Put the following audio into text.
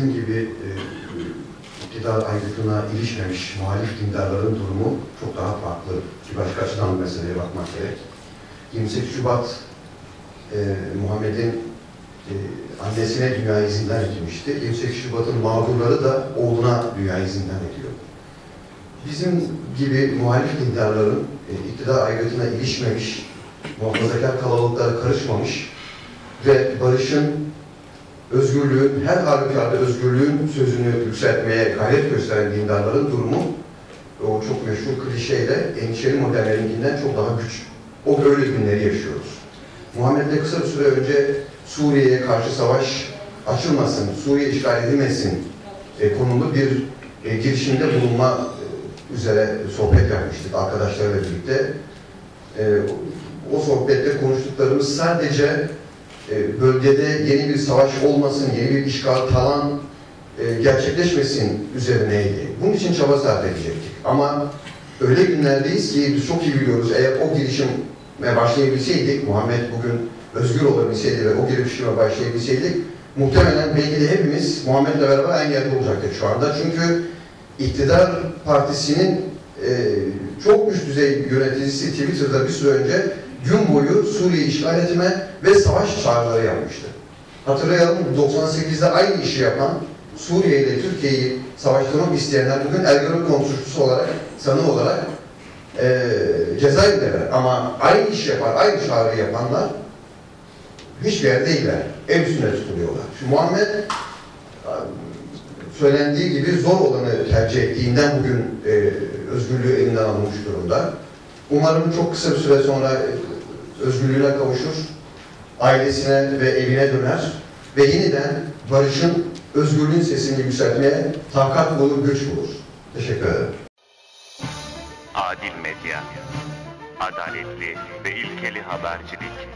bizim gibi e, iktidar aygıtına ilişmemiş muhalif dindarların durumu çok daha farklı. Bir başka açıdan meseleye bakmak gerek. 28 Şubat e, Muhammed'in e, annesine dünya izinden edilmişti. 28 Şubat'ın mağdurları da oğluna dünya izinden ediyor. Bizim gibi muhalif dindarların e, iktidar aygıtına ilişmemiş, muhafazakar kalabalıklara karışmamış ve barışın, özgürlüğün, her halükarda özgürlüğün sözünü yükseltmeye gayret gösteren dindarların durumu o çok meşhur klişeyle endişeli modellerinkinden çok daha güç. O böyle günleri yaşıyoruz. Muhammed'le kısa bir süre önce Suriye'ye karşı savaş açılmasın, Suriye işgal edilmesin e, konulu bir e, girişimde bulunma e, üzere sohbet yapmıştık arkadaşlarla birlikte. E, o sohbette konuştuklarımız sadece e, bölgede yeni bir savaş olmasın, yeni bir işgal talan e, gerçekleşmesin üzerineydi. Bunun için çaba sarf edecektik. Ama öyle günlerdeyiz ki biz çok iyi biliyoruz eğer o girişime başlayabilseydik, Muhammed bugün özgür olabilseydi ve o girişime başlayabilseydik, muhtemelen belki de hepimiz Muhammed'le beraber yerde olacaktık şu anda. Çünkü iktidar partisinin e, üst düzey yöneticisi Twitter'da bir süre önce gün boyu Suriye işgal etme ve savaş çağrıları yapmıştı. Hatırlayalım 98'de aynı işi yapan Suriye ile Türkiye'yi savaştırmak isteyenler bugün Ergenekon komşusu olarak, sanık olarak e, cezaevindeler. Ama aynı iş yapar, aynı çağrı yapanlar hiçbir yerde değiller. El üstüne tutuluyorlar. Şimdi Muhammed söylendiği gibi zor olanı tercih ettiğinden bugün e, özgürlüğü elinden alınmış durumda. Umarım çok kısa bir süre sonra özgürlüğüne kavuşur, ailesine ve evine döner ve yeniden barışın, özgürlüğün sesini yükseltmeye takat bulur, güç bulur. Teşekkür ederim. Adil Medya, adaletli ve ilkeli habercilik.